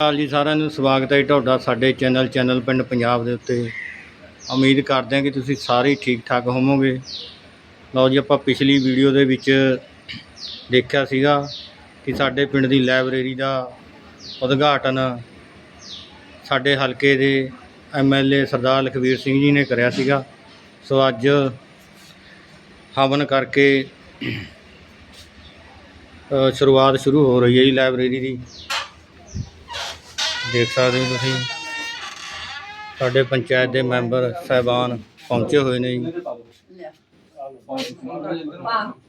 ਹਾਲ ਜੀ ਸਾਰਿਆਂ ਨੂੰ ਸਵਾਗਤ ਹੈ ਜੀ ਤੁਹਾਡਾ ਸਾਡੇ ਚੈਨਲ ਚੈਨਲ ਪਿੰਡ ਪੰਜਾਬ ਦੇ ਉੱਤੇ। ਉਮੀਦ ਕਰਦੇ ਹਾਂ ਕਿ ਤੁਸੀਂ ਸਾਰੇ ਠੀਕ ਠਾਕ ਹੋਵੋਗੇ। ਲਓ ਜੀ, ਆਪਾਂ ਪਿਛਲੀ ਵੀਡੀਓ ਦੇ ਵਿੱਚ ਦੇਖਿਆ ਸੀਗਾ ਕਿ ਸਾਡੇ ਪਿੰਡ ਦੀ ਲਾਇਬ੍ਰੇਰੀ ਦਾ ਉਦਘਾਟਨ ਸਾਡੇ ਹਲਕੇ ਦੇ ਐਮਐਲਏ ਸਰਦਾਰ ਲਖਵੀਰ ਸਿੰਘ ਜੀ ਨੇ ਕਰਿਆ ਸੀਗਾ। ਸੋ ਅੱਜ ਹਵਨ ਕਰਕੇ ਸ਼ੁਰੂਆਤ ਸ਼ੁਰੂ ਹੋ ਰਹੀ ਹੈ ਜੀ ਲਾਇਬ੍ਰੇਰੀ ਦੀ। ਦੇਖ ਸਕਦੇ ਹੋ ਤੁਸੀਂ। ਸਾਡੇ ਪੰਚਾਇਤ ਦੇ ਮੈਂਬਰ ਸਾਹਿਬਾਨ ਪਹੁੰਚੇ ਹੋਏ ਨੇ ਜੀ।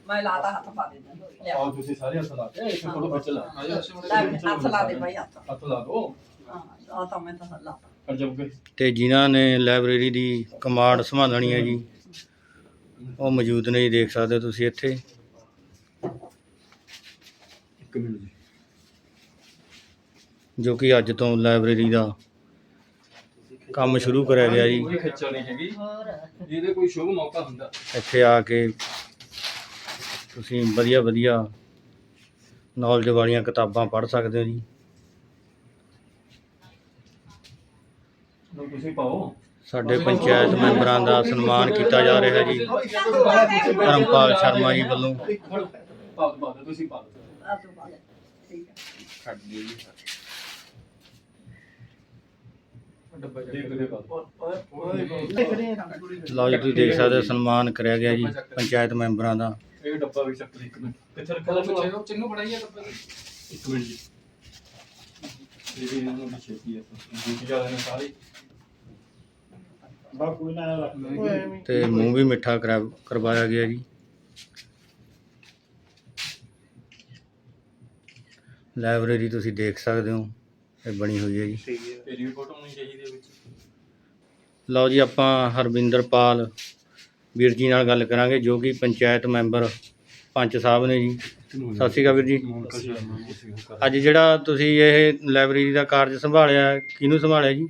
ਮੈਂ ਲਾਦਾ ਹੱਥ ਪਾ ਦੇ ਲਿਆ ਆਓ ਤੁਸੀਂ ਸਾਰੇ ਹੱਥ ਲਾ ਕੇ। ਇੱਕ ਫੋਟੋ ਖਿੱਚ ਲਾ। ਲੈ ਵੀ ਹੱਥ ਲਾ ਦੇ ਭਾਈ ਹੱਥ। ਹੱਥ ਲਾ ਦੋ। ਹਾਂ ਆ ਤਾਂ ਮੈਂ ਤਾਂ ਲਾ ਕਰ ਜਬ ਕੇ ਤੇ ਜਿਨ੍ਹਾਂ ਨੇ ਲਾਇਬ੍ਰੇਰੀ ਦੀ ਕਮਾਂਡ ਸੰਭਾਲਣੀ ਹੈ ਜੀ ਉਹ ਮੌਜੂਦ ਨੇ ਜੀ ਦੇਖ ਸਕਦੇ ਹੋ ਤੁਸੀਂ ਇੱਥੇ। ਇੱਕ ਮਿੰਟ ਜੀ। ਜੋ ਕਿ ਅੱਜ ਤੋਂ ਲਾਇਬ੍ਰੇਰੀ ਦਾ ਕੰਮ ਸ਼ੁਰੂ ਕਰਿਆ ਗਿਆ ਜੀ। ਕੋਈ ਖਿੱਚਾ ਨਹੀਂ ਹੈਗੀ। ਜਿਹਦੇ ਕੋਈ ਸ਼ੁਭ ਮੌਕਾ ਹੁੰਦਾ। ਇੱਥੇ ਆ ਕੇ ਤੁਸੀਂ ਵਧੀਆ ਵਧੀਆ ਨੌਲੇਜ ਵਾਲੀਆਂ ਕਿਤਾਬਾਂ ਪੜ੍ਹ ਸਕਦੇ ਹੋ ਜੀ। ਲਓ ਤੁਸੀਂ ਪਾਓ। ਸਾਡੇ ਪੰਚਾਇਤ ਮੈਂਬਰਾਂ ਦਾ ਸਨਮਾਨ ਕੀਤਾ ਜਾ ਰਿਹਾ ਜੀ। ਧਰਮਪਾਲ ਸ਼ਰਮਾ ਜੀ ਵੱਲੋਂ। ਪਾ ਦਿਓ, ਤੁਸੀਂ ਪਾ ਦਿਓ। ਠੀਕ ਹੈ। ਦੇਖ ਦੇ ਦਿਓ। ਲਓ ਜੀ ਤੁਸੀਂ ਦੇਖ ਸਕਦੇ ਹੋ ਸਨਮਾਨ ਕਰਿਆ ਗਿਆ ਜੀ ਪੰਚਾਇਤ ਮੈਂਬਰਾਂ ਦਾ। ਇਹ ਡੱਬਾ ਵੀ ਚੱਕ ਲਈ ਇੱਕ ਮਿੰਟ। ਕਿੱਥੇ ਰੱਖਿਆ ਪਿੱਛੇ। ਚਿੰਨੂ ਬਣਾਈਏ ਡੱਬੇ ਇੱਕ ਮਿੰਟ ਜੀ। ਇਹ ਵੀ ਇਹਨਾਂ ਨੂੰ ਵੀ ਛੇਤੀ ਹੈ ਦੂਜੀ ਜ਼ਿਆਦਾ ਨੇ ਸਾਰੇ। ਤੇ ਮੂੰਹ ਵੀ ਮਿੱਠਾ ਕਰਾ- ਕਰਵਾਇਆ ਗਿਆ ਜੀ। ਲਾਇਬ੍ਰੇਰੀ ਤੁਸੀਂ ਦੇਖ ਸਕਦੇ ਹੋ। ਇਹ ਬਣੀ ਹੋਈ ਹੈ ਜੀ ਤੇਰੀ ਵੀ ਫੋਟੋ ਹੋਣੀ ਚਾਹੀਦੀ ਹੈ ਵਿੱਚ? ਲਓ ਜੀ ਆਪਾਂ ਹਰਵਿੰਦਰਪਾਲ ਵੀਰ ਜੀ ਨਾਲ ਗੱਲ ਕਰਾਂਗੇ ਜੋ ਕਿ ਪੰਚਾਇਤ ਮੈਂਬਰ ਪੰਚ ਸਾਹਿਬ ਨੇ ਜੀ। ਸਤਿ ਸ਼੍ਰੀ ਅਕਾਲ ਵੀਰ ਜੀ। ਕਰ ਅੱਜ ਜਿਹੜਾ ਤੁਸੀਂ ਇਹ ਲਾਇਬ੍ਰੇਰੀ ਦਾ ਕਾਰਜ ਸੰਭਾਲਿਆ ਕਿਹਨੂੰ ਸੰਭਾਲਿਆ ਜੀ?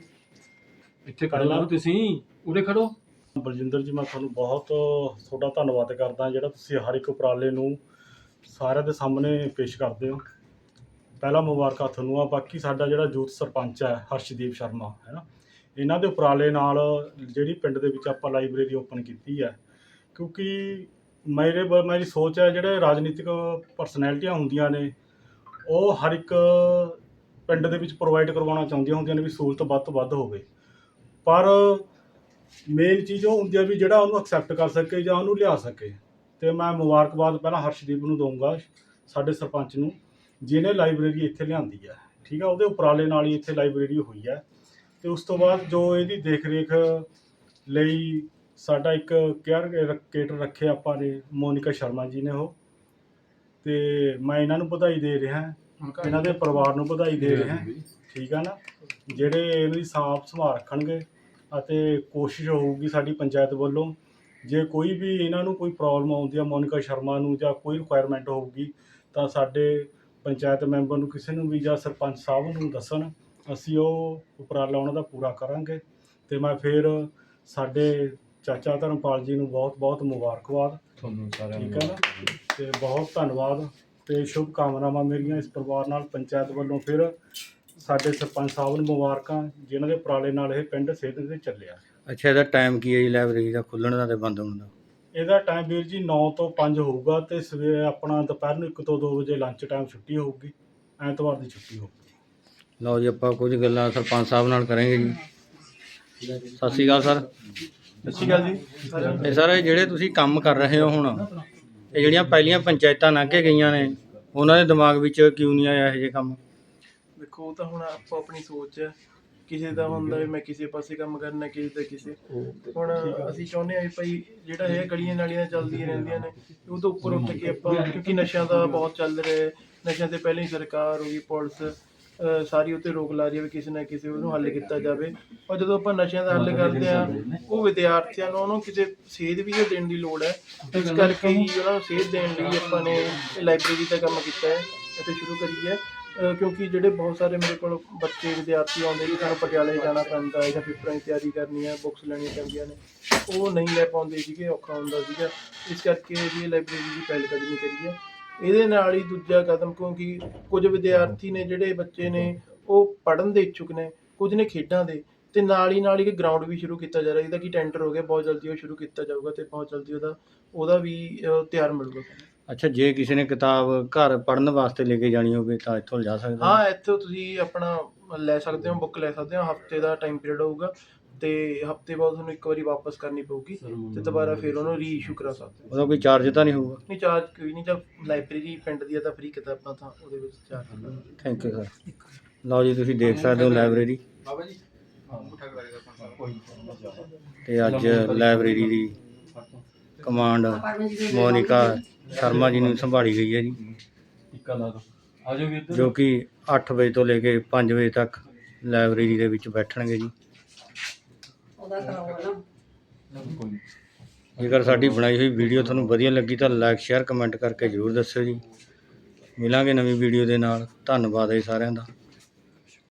ਇੱਥੇ ਖੜ ਲਓ ਤੁਸੀਂ ਉਰੇ ਖੜੋ ਬਲਜਿੰਦਰ ਜੀ ਮੈਂ ਤੁਹਾਨੂੰ ਬਹੁਤ ਤੁਹਾਡਾ ਧੰਨਵਾਦ ਕਰਦਾ ਜਿਹੜਾ ਤੁਸੀਂ ਹਰ ਇੱਕ ਉਪਰਾਲੇ ਨੂੰ ਸਾਰਿਆਂ ਦੇ ਸਾਹਮਣੇ ਪੇਸ਼ ਕਰਦੇ ਹੋ। ਪਹਿਲਾ ਮੁਬਾਰਕਾਂ ਤੁਹਾਨੂੰ ਆ, ਬਾਕੀ ਸਾਡਾ ਜਿਹੜਾ ਯੂਥ ਸਰਪੰਚ ਹੈ, ਹਰਸ਼ਦੀਪ ਸ਼ਰਮਾ, ਹੈ ਨਾ? ਇਹਨਾਂ ਦੇ ਉਪਰਾਲੇ ਨਾਲ ਜਿਹੜੀ ਪਿੰਡ ਦੇ ਵਿੱਚ ਆਪਾਂ ਲਾਇਬ੍ਰੇਰੀ ਓਪਨ ਕੀਤੀ ਹੈ, ਕਿਉਂਕਿ ਮੇਰੇ ਬ- ਮੇਰੀ ਸੋਚ ਹੈ, ਜਿਹੜੇ ਰਾਜਨੀਤਿਕ ਪਰਸਨੈਲਿਟੀਆਂ ਹੁੰਦੀਆਂ ਨੇ, ਉਹ ਹਰ ਇੱਕ ਪਿੰਡ ਦੇ ਵਿੱਚ ਪ੍ਰੋਵਾਈਡ ਕਰਵਾਉਣਾ ਚਾਹੁੰਦੀਆਂ ਹੁੰਦੀਆਂ ਨੇ ਵੀ ਸਹੂਲਤ ਵੱਧ ਤੋਂ ਵੱਧ ਹੋਵੇ। ਪਰ ਮੇਨ ਚੀਜ਼ ਉਹ ਹੁੰਦੀ ਹੈ ਵੀ ਜਿਹੜਾ ਉਹਨੂੰ ਐਕਸੈਪਟ ਕਰ ਸਕੇ ਜਾਂ ਉਹਨੂੰ ਲਿਆ ਸਕੇ। ਤੇ ਮੈਂ ਮੁਬਾਰਕਬਾਦ ਪਹਿਲਾਂ ਹਰਸ਼ਦੀਪ ਨੂੰ ਦਊਂਗਾ, ਸਾਡੇ ਸਰਪੰਚ ਨੂੰ। ਜਿਹਨੇ ਲਾਇਬ੍ਰੇਰੀ ਇੱਥੇ ਲਿਆਂਦੀ ਹੈ ਠੀਕ ਆ ਉਹਦੇ ਉਪਰਾਲੇ ਨਾਲ ਹੀ ਇੱਥੇ ਲਾਇਬ੍ਰੇਰੀ ਹੋਈ ਹੈ। ਤੇ ਉਸ ਤੋਂ ਬਾਅਦ ਜੋ ਇਹਦੀ ਦੇਖ-ਰੇਖ ਲਈ ਸਾਡਾ ਇੱਕ ਕੇਅਰ ਕੇਟਰ ਰੱਖਿਆ ਆਪਾਂ ਨੇ ਮੋਨਿਕਾ ਸ਼ਰਮਾ ਜੀ ਨੇ ਉਹ। ਤੇ ਮੈਂ ਇਹਨਾਂ ਨੂੰ ਵਧਾਈ ਦੇ ਰਿਹਾ ਇਹਨਾਂ ਦੇ ਪਰਿਵਾਰ ਨੂੰ ਵਧਾਈ ਦੇ ਰਿਹਾ ਠੀਕ ਆ ਨਾ? ਜਿਹੜੇ ਇਹਦੀ ਸਾਂਭ ਸੰਭਾਲ ਰੱਖਣਗੇ ਅਤੇ ਕੋਸ਼ਿਸ਼ ਹੋਊਗੀ ਸਾਡੀ ਪੰਚਾਇਤ ਵੱਲੋਂ ਜੇ ਕੋਈ ਵੀ ਇਹਨਾਂ ਨੂੰ ਕੋਈ ਪ੍ਰੋਬਲਮ ਆਉਂਦੀ ਆ ਮੋਨਿਕਾ ਸ਼ਰਮਾ ਨੂੰ ਜਾਂ ਕੋਈ ਰਿਕੁਆਇਰਮੈਂਟ ਹੋਊਗੀ ਤਾਂ ਸਾਡੇ ਪੰਚਾਇਤ ਮੈਂਬਰ ਨੂੰ ਕਿਸੇ ਨੂੰ ਵੀ ਜਾਂ ਸਰਪੰਚ ਸਾਹਿਬ ਨੂੰ ਦੱਸਣ ਅਸੀਂ ਉਹ ਉਪਰਾਲਾ ਉਹਨਾਂ ਦਾ ਪੂਰਾ ਕਰਾਂਗੇ। ਤੇ ਮੈਂ ਫਿਰ ਸਾਡੇ ਚਾਚਾ ਧਰਮਪਾਲ ਜੀ ਨੂੰ ਬਹੁਤ ਬਹੁਤ ਮੁਬਾਰਕਬਾਦ ਤੁਹਾਨੂੰ ਸਾਰਿਆਂ ਠੀਕ ਹੈ ਨਾ? ਤੇ ਬਹੁਤ ਧੰਨਵਾਦ ਤੇ ਸ਼ੁਭ ਕਾਮਨਾਵਾਂ ਮੇਰੀਆਂ ਇਸ ਪਰਿਵਾਰ ਨਾਲ ਪੰਚਾਇਤ ਵੱਲੋਂ ਫਿਰ ਸਾਡੇ ਸਰਪੰਚ ਸਾਹਿਬ ਨੂੰ ਮੁਬਾਰਕਾਂ ਜਿਨ੍ਹਾਂ ਦੇ ਉਪਰਾਲੇ ਨਾਲ ਇਹ ਪਿੰਡ ਸਿਹਤ ਤੇ ਚੱਲਿਆ। ਅੱਛਾ ਇਹਦਾ ਟਾਈਮ ਕੀ ਹੈ ਜੀ? ਲਾਇਬ੍ਰੇਰੀ ਦਾ ਖੁੱਲਣ ਦਾ ਤੇ ਬੰਦ ਹੋਣ ਦਾ? ਇਹਦਾ ਟਾਈਮ ਵੀਰ ਜੀ 9 ਤੋਂ 5 ਹੋਊਗਾ ਤੇ ਸਵੇਰੇ ਆਪਣਾ ਦੁਪਹਿਰ ਨੂੰ 1 ਤੋਂ 2 ਵਜੇ ਲੰਚ ਟਾਈਮ ਛੁੱਟੀ ਹੋਊਗੀ ਐਤਵਾਰ ਦੀ ਛੁੱਟੀ ਹੋਊਗੀ। ਲਓ ਜੀ ਆਪਾਂ ਕੁਝ ਗੱਲਾਂ ਸਰਪੰਚ ਸਾਹਿਬ ਨਾਲ ਕਰਾਂਗੇ ਜੀ। ਸਤਿ ਸ਼੍ਰੀ ਅਕਾਲ ਸਰ। ਸਤਿ ਸ਼੍ਰੀ ਅਕਾਲ ਜੀ। ਇਹ ਸਰ ਇਹ ਜਿਹੜੇ ਤੁਸੀਂ ਕੰਮ ਕਰ ਰਹੇ ਹੋ ਹੁਣ ਇਹ ਜਿਹੜੀਆਂ ਪਹਿਲੀਆਂ ਪੰਚਾਇਤਾਂ ਲੰਘ ਕੇ ਗਈਆਂ ਨੇ ਉਹਨਾਂ ਦੇ ਦਿਮਾਗ ਵਿੱਚ ਕਿਉਂ ਨਹੀਂ ਆਇਆ ਇਹ ਜਿਹੇ ਕੰਮ? ਦੇਖੋ ਉਹ ਤਾਂ ਹੁਣ ਆਪੋ ਆਪਣੀ ਸੋਚ ਹੈ। ਕਿਸੇ ਦਾ ਹੁੰਦਾ ਵੀ ਮੈਂ ਕਿਸੇ ਪਾਸੇ ਕੰਮ ਕਰਨਾ ਕਿਸੇ ਦਾ ਕਿਸੇ। ਹੁਣ ਅਸੀਂ ਚਾਹੁੰਦੇ ਵੀ ਭਾਈ ਜਿਹੜਾ ਇਹ ਗਲੀਆਂ ਨਾਲੀਆਂ ਚੱਲਦੀਆਂ ਰਹਿੰਦੀਆਂ ਨੇ ਉਹ ਤੋਂ ਉੱਪਰ ਉੱਠ ਕੇ ਆਪਾਂ ਕਿਉਂਕਿ ਨਸ਼ਿਆਂ ਦਾ ਬਹੁਤ ਚੱਲ ਰਿਹਾ ਨਸ਼ਿਆਂ ਤੇ ਪਹਿਲਾਂ ਹੀ ਸਰਕਾਰ ਹੋ ਗਈ ਪੁਲਿਸ ਸਾਰੀ ਉੱਤੇ ਰੋਕ ਲਾ ਰਹੀ ਹੈ ਵੀ ਕਿਸੇ ਨਾ ਕਿਸੇ ਉਹਨੂੰ ਹੱਲ ਕੀਤਾ ਜਾਵੇ। ਔਰ ਜਦੋਂ ਆਪਾਂ ਨਸ਼ਿਆਂ ਦਾ ਹੱਲ ਕਰਦੇ ਆ ਉਹ ਵਿਦਿਆਰਥੀਆਂ ਨੂੰ ਉਹਨੂੰ ਕਿਸੇ ਸੇਧ ਵੀ ਦੇਣ ਦੀ ਲੋੜ ਹੈ। ਇਸ ਕਰਕੇ ਹੀ ਉਹਨਾਂ ਨੂੰ ਸੇਧ ਦੇਣ ਲਈ ਆਪਾਂ ਨੇ ਲਾਇਬ੍ਰੇਰੀ ਦਾ ਕੰਮ ਕੀਤਾ ਹੈ ਅਤੇ ਸ਼ੁਰੂ ਕਰੀ ਹੈ। ਅਹ ਕਿਉਂਕਿ ਜਿਹੜੇ ਬਹੁਤ ਸਾਰੇ ਮੇਰੇ ਕੋਲ ਬੱਚੇ ਵਿਦਿਆਰਥੀ ਆਉਂਦੇ ਨੇ ਸਾਨੂੰ ਪਟਿਆਲੇ ਜਾਣਾ ਪੈਂਦਾ ਹੈ ਜਾਂ ਪੇਪਰਾਂ ਦੀ ਤਿਆਰੀ ਕਰਨੀ ਹੈ ਬੁੱਕਸ ਲੈਣੀਆਂ ਪੈਂਦੀਆਂ ਨੇ ਉਹ ਨਹੀਂ ਲੈ ਪਾਉਂਦੇ ਸੀਗੇ ਔਖਾ ਹੁੰਦਾ ਸੀਗਾ। ਇਸ ਕਰਕੇ ਵੀ ਲਾਇਬ੍ਰੇਰੀ ਦੀ ਪਹਿਲ ਕਦਮੀ ਕਰੀ ਹੈ। ਇਹਦੇ ਨਾਲ ਹੀ ਦੂਜਾ ਕਦਮ ਕਿਉਂਕਿ ਕੁਝ ਵਿਦਿਆਰਥੀ ਨੇ ਜਿਹੜੇ ਬੱਚੇ ਨੇ ਉਹ ਪੜ੍ਹਨ ਦੇ ਇੱਛੁਕ ਨੇ ਕੁਝ ਨੇ ਖੇਡਾਂ ਦੇ ਤੇ ਨਾਲ ਹੀ ਨਾਲ ਇੱਕ ਗਰਾਊਂਡ ਵੀ ਸ਼ੁਰੂ ਕੀਤਾ ਜਾ ਰਿਹਾ ਜਿਹਦਾ ਕਿ ਟੈਂਡਰ ਹੋ ਗਿਆ ਬਹੁਤ ਜਲਦੀ ਉਹ ਸ਼ੁਰੂ ਕੀਤਾ ਜਾਊਗਾ ਤੇ ਬਹੁਤ ਜਲਦੀ ਉਹਦਾ ਉਹਦਾ ਵੀ ਅ, ਤਿਆਰ ਮਿਲੂਗਾ। ਅੱਛਾ ਜੇ ਕਿਸੇ ਨੇ ਕਿਤਾਬ ਘਰ ਪੜ੍ਹਨ ਵਾਸਤੇ ਲੈ ਕੇ ਜਾਣੀ ਹੋਵੇ ਤਾਂ ਇੱਥੋਂ ਲਿਜਾ ਸਕਦਾ। ਹਾਂ ਇੱਥੋਂ ਤੁਸੀਂ ਆਪਣਾ ਲੈ ਸਕਦੇ ਹੋ ਬੁੱਕ ਲੈ ਸਕਦੇ ਹੋ ਹਫ਼ਤੇ ਦਾ ਟਾਈਮ ਪੀਰੀਅਡ ਹੋਊਗਾ ਤੇ ਹਫ਼ਤੇ ਬਾਅਦ ਤੁਹਾਨੂੰ ਇੱਕ ਵਾਰੀ ਵਾਪਸ ਕਰਨੀ ਪਊਗੀ ਤੇ ਦੁਬਾਰਾ ਫਿਰ ਉਹਨੂੰ ਰੀ ਇਸ਼ੂ ਕਰਾ ਸਕਦੇ ਹੋ। ਉਹਦਾ ਕੋਈ ਚਾਰਜ ਤਾਂ ਨਹੀਂ ਹੋਊਗਾ? ਨਹੀਂ ਚਾਰਜ ਕੋਈ ਨਹੀਂ ਜਦ ਲਾਇਬ੍ਰੇਰੀ ਪਿੰਡ ਦੀ ਆ ਤਾਂ ਫ੍ਰੀ ਕਿਤਾਬਾਂ ਤਾਂ ਉਹਦੇ ਵਿੱਚ ਚਾਰਜ ਥੈਂਕ ਯੂ ਸਰ ਲਓ ਜੀ ਤੁਸੀਂ ਦੇਖ ਸਕਦੇ ਹੋ ਲਾਇਬ੍ਰੇਰੀ ਬਾਬਾ ਜੀ ਹਾਂ ਮੁੱਠਾ ਕਰਾਏਗਾ ਕੋਈ ਤੇ ਅੱਜ ਲਾਇਬ੍ਰੇਰੀ ਦੀ ਕਮਾਂਡ ਮੋਨਿਕਾ ਸ਼ਰਮਾ ਜੀ ਨੂੰ ਸੰਭਾਲੀ ਗਈ ਹੈ ਜੀ। ਟਿੱਕਾ ਲਾ ਦੋ। ਆ ਜਾਓ ਵੀਰ ਜੋ ਕਿ 8 ਵਜੇ ਤੋਂ ਲੈ ਕੇ 5 ਵਜੇ ਤੱਕ ਲਾਇਬ੍ਰੇਰੀ ਦੇ ਵਿੱਚ ਬੈਠਣਗੇ ਜੀ। ਉਹਦਾ ਕਰਾਉਣਾ ਨਾ ਕੋਈ ਨਹੀਂ ਜੇਕਰ ਸਾਡੀ ਬਣਾਈ ਹੋਈ ਵੀਡੀਓ ਤੁਹਾਨੂੰ ਵਧੀਆ ਲੱਗੀ ਤਾਂ ਲਾਈਕ ਸ਼ੇਅਰ ਕਮੈਂਟ ਕਰਕੇ ਜ਼ਰੂਰ ਦੱਸਿਓ ਜੀ। ਮਿਲਾਂਗੇ ਨਵੀਂ ਵੀਡੀਓ ਦੇ ਨਾਲ। ਧੰਨਵਾਦ ਹੈ ਸਾਰਿਆਂ ਦਾ।